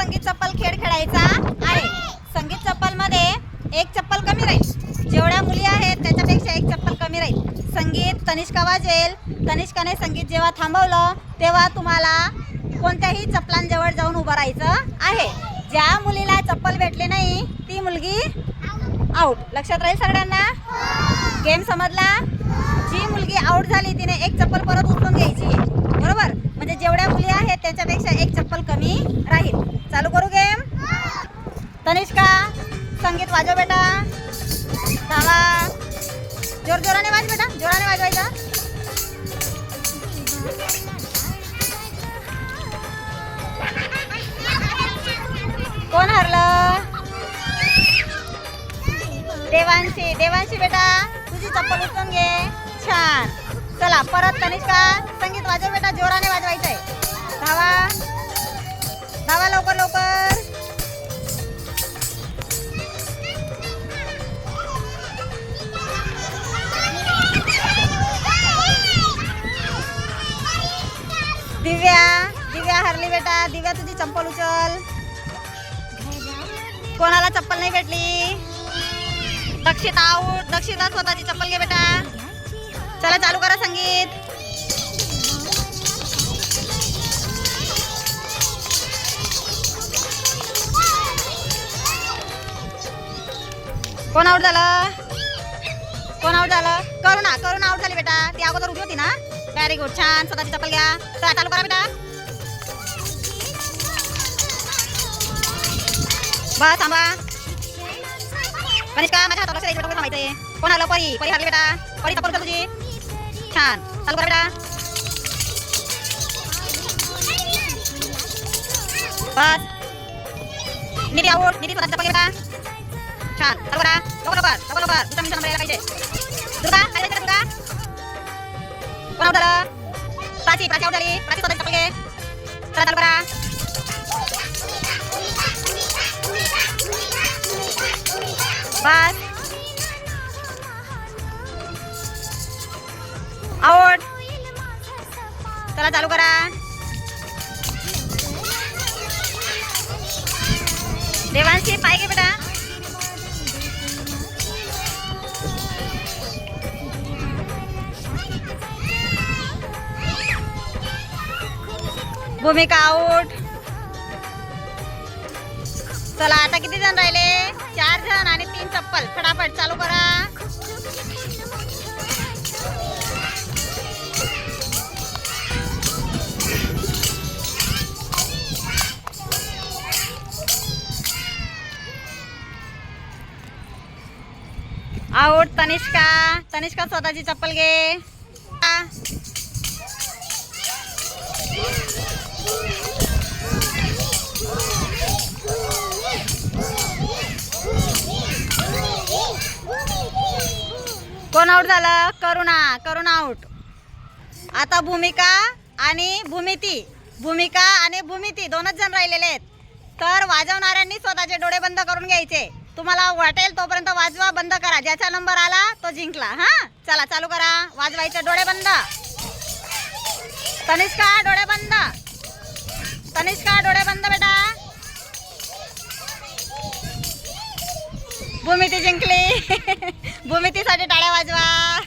संगीत चप्पल खेळ खेळायचा? आहे. संगीत चप्पलमध्ये एक चप्पल कमी राहील. जेवढ्या मुली आहेत त्याच्यापेक्षा एक चप्पल कमी राहील. संगीत तनिष्का वाजेल. तनिष्काने संगीत जेव्हा थांबवलं तेव्हा तुम्हाला कोणत्याही चप्पलांजवळ जाऊन उभं राहायचं आहे. ज्या मुलीला चप्पल भेटली नाही ती मुलगी आऊट लक्षात राहील सगळ्यांना? गेम समजला? जी मुलगी आऊट झाली तिने एक चप्पल परत उचलून घ्यायची. बरोबर? म्हणजे जेवढ्या मुली आहेत त्याच्या एक चप्पल कमी राहील चालू करू गेम तनिष्का संगीत वाजव बेटा. थांबा. जोर जोराने वाज बेटा जोराने वाजवायचा. कोण हरलं? देवांशी देवांशी बेटा तुझी चप्पल उचलून घे. छान. चला परत तनिष्का संगीत वाजव बेटा जोराने वाजवायचंय. दिव्या दिव्या हरली बेटा. दिव्या तुझी चप्पल उचल. कोणाला चप्पल नाही भेटली? दक्षिता आऊट. दक्षिता स्वतःची चप्पल घे बेटा. चला चालू करा संगीत. कोण आऊट झालं? कोण आऊट झालं? करुणा करुणा आऊट झाली बेटा. ती अगोदर उभी होती ना? व्हेरी गुड छान स्वतःची चप्पल घ्या चला चालू करा बेटा बस थांबा कनिष्का माझ्या हाताला लक्ष द्यायचं माहिती आहे कोण आलं परी परी हरली बेटा परी चप्पल उचल तुझी छान चालू करा बेटा बस निधी आऊट निधी स्वतःची चप्पल घ्या बेटा छान चालू करा लवकर लवकर लवकर लवकर दुसरा मिनिट नंबर यायला पाहिजे दुर्गा कोण आऊट झालं प्राची प्राची आऊट झाली प्राची स्वतःची चप्पल घे चला चालू करा बस आउट चला चालू करा देवांशी पाय घे बेटा भूमिका आउट चला आता किती जण राहिले? चार जण आणि तीन चप्पल. फटाफट चालू करा. आऊट तनिष्का. तनिष्का स्वतःची चप्पल घे. कोण आऊट झालं? करुणा करुणा आऊट आता भूमिका आणि भूमिती. भूमिका आणि भूमिती दोनच जण राहिलेले आहेत. तर वाजवणाऱ्यांनी स्वतःचे डोळे बंद करून घ्यायचे. तुम्हाला वाटेल तोपर्यंत वाजवा बंद करा. ज्याचा नंबर आला तो जिंकला. हां? चला चालू करा. वाजवायचे डोळे बंद. तनिष्का डोळे बंद. तनिष्का डोळे बंद बेटा. भूमिती जिंकली. भूमितीसाठी टाळ्या वाजवा.